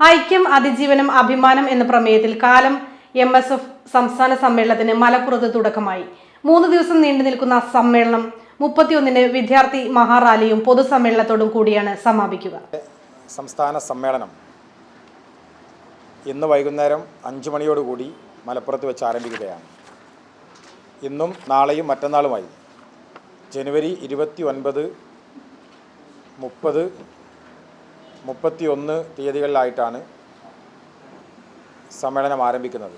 ഐക്യം അതിജീവനം അഭിമാനം എന്ന പ്രമേയത്തിൽ കാലം എം എസ് എഫ് സംസ്ഥാന സമ്മേളനത്തിന് മലപ്പുറത്ത് തുടക്കമായി. മൂന്ന് ദിവസം നീണ്ടു നിൽക്കുന്ന സമ്മേളനം മുപ്പത്തിയൊന്നിന് വിദ്യാർത്ഥി മഹാറാലിയും പൊതുസമ്മേളനത്തോടും കൂടിയാണ് സമാപിക്കുക. സംസ്ഥാന സമ്മേളനം ഇന്ന് വൈകുന്നേരം അഞ്ചു മണിയോടുകൂടി മലപ്പുറത്ത് വെച്ച് ആരംഭിക്കുകയാണ്. ഇന്നും നാളെയും മറ്റന്നാളുമായി ജനുവരി ഇരുപത്തി ഒൻപത് മുപ്പത് മുപ്പത്തി ഒന്ന് തീയതികളിലായിട്ടാണ് സമ്മേളനം ആരംഭിക്കുന്നത്.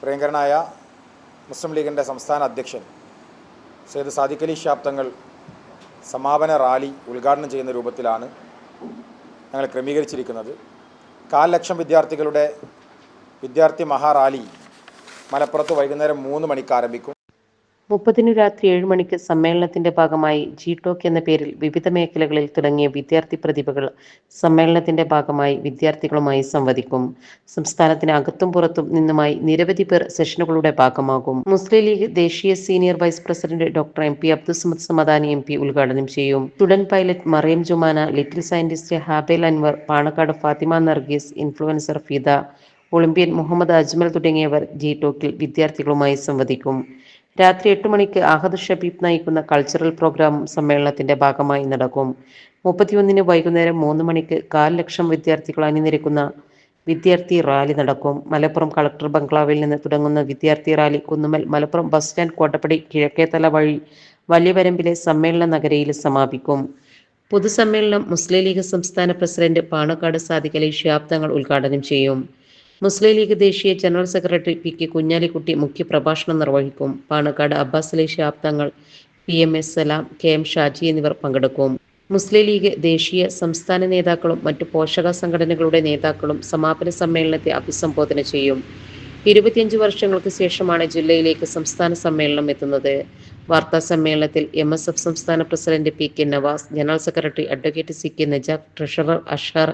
പ്രിയങ്കരനായ മുസ്ലിം ലീഗിന്റെ സംസ്ഥാന അധ്യക്ഷൻ സെയ്ദ് സാദിഖ് അലി ഷാബ് തങ്ങൾ സമാപന റാലി ഉദ്ഘാടനം ചെയ്യുന്ന രൂപത്തിലാണ് ഞങ്ങൾ ക്രമീകരിച്ചിരിക്കുന്നത്. കാൽ ലക്ഷം വിദ്യാർത്ഥികളുടെ വിദ്യാർത്ഥി മഹാറാലി മലപ്പുറത്ത് വൈകുന്നേരം മൂന്ന് മണിക്ക് ആരംഭിക്കും. മുപ്പതിനു രാത്രി ഏഴ് മണിക്ക് സമ്മേളനത്തിന്റെ ഭാഗമായി ജി ടോക്ക് എന്ന പേരിൽ വിവിധ മേഖലകളിൽ തുടങ്ങിയ വിദ്യാർത്ഥി പ്രതിഭകൾ സമ്മേളനത്തിന്റെ ഭാഗമായി വിദ്യാർത്ഥികളുമായി സംവദിക്കും. സംസ്ഥാനത്തിന് അകത്തും പുറത്തും നിന്നുമായി നിരവധി പേർ സെഷനുകളുടെ ഭാഗമാകും. മുസ്ലിം ലീഗ് ദേശീയ senior vice president doctor M P Abdussamad Samadani M P ഉദ്ഘാടനം ചെയ്യും. Student pilot Mariyam Jumana little scientist Habel Anwar Panakkad Fathima Nargis influencer Fida Olympian Muhammad Ajmal തുടങ്ങിയവർ ജി ടോക്കിൽ വിദ്യാർത്ഥികളുമായി സംവദിക്കും. രാത്രി എട്ട് മണിക്ക് അഹദ് ഷബീബ് നയിക്കുന്ന കൾച്ചറൽ പ്രോഗ്രാം സമ്മേളനത്തിന്റെ ഭാഗമായി നടക്കും. മുപ്പത്തിയൊന്നിന് വൈകുന്നേരം മൂന്ന് മണിക്ക് കാൽ ലക്ഷം വിദ്യാർത്ഥികൾ അണിനിരക്കുന്ന വിദ്യാർത്ഥി റാലി നടക്കും. മലപ്പുറം കളക്ടർ ബംഗ്ലാവിൽ നിന്ന് തുടങ്ങുന്ന വിദ്യാർത്ഥി rally Kunnummal Malappuram bus stand Kottappadi Kizhakkethala വഴി വലിയവരമ്പിലെ സമ്മേളന നഗരയിൽ സമാപിക്കും. പൊതുസമ്മേളനം മുസ്ലിം ലീഗ് സംസ്ഥാന പ്രസിഡന്റ് പാണക്കാട് സാദിഖലി ഷിഹാബ് തങ്ങൾ ഉദ്ഘാടനം ചെയ്യും. മുസ്ലിം ലീഗ് ദേശീയ general secretary P K Kunhalikutty മുഖ്യപ്രഭാഷണം നിർവഹിക്കും. Panakkad Abbas Ali Shihab P M S Salam K M Shaji എന്നിവർ പങ്കെടുക്കും. മുസ്ലിം ലീഗ് ദേശീയ സംസ്ഥാന നേതാക്കളും മറ്റു പോഷക സംഘടനകളുടെ നേതാക്കളും സമാപന സമ്മേളനത്തെ അഭിസംബോധന ചെയ്യും. ഇരുപത്തിയഞ്ച് വർഷങ്ങൾക്ക് ശേഷമാണ് ജില്ലയിലേക്ക് സംസ്ഥാന സമ്മേളനം എത്തുന്നത്. വാർത്താ സമ്മേളനത്തിൽ എം എസ് എഫ് സംസ്ഥാന president P K Navas general secretary advocate C K Najab treasurer Ashar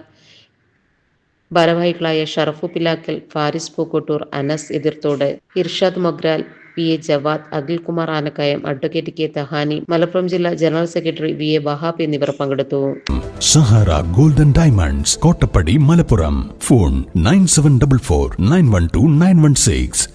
ഭാരവാഹികളായ Sharafu Pilakkal Faris Pookkottur Anas Ethirthode Irshad Mogral P A Jawad Akhilkumar Anakkayam advocate K Thahani Malappuram ജില്ലാ general secretary V A Wahab എന്നിവർ പങ്കെടുത്തു. Sahara golden diamonds Kottappadi Malappuram. Phone nine seven double four nine one two nine one six.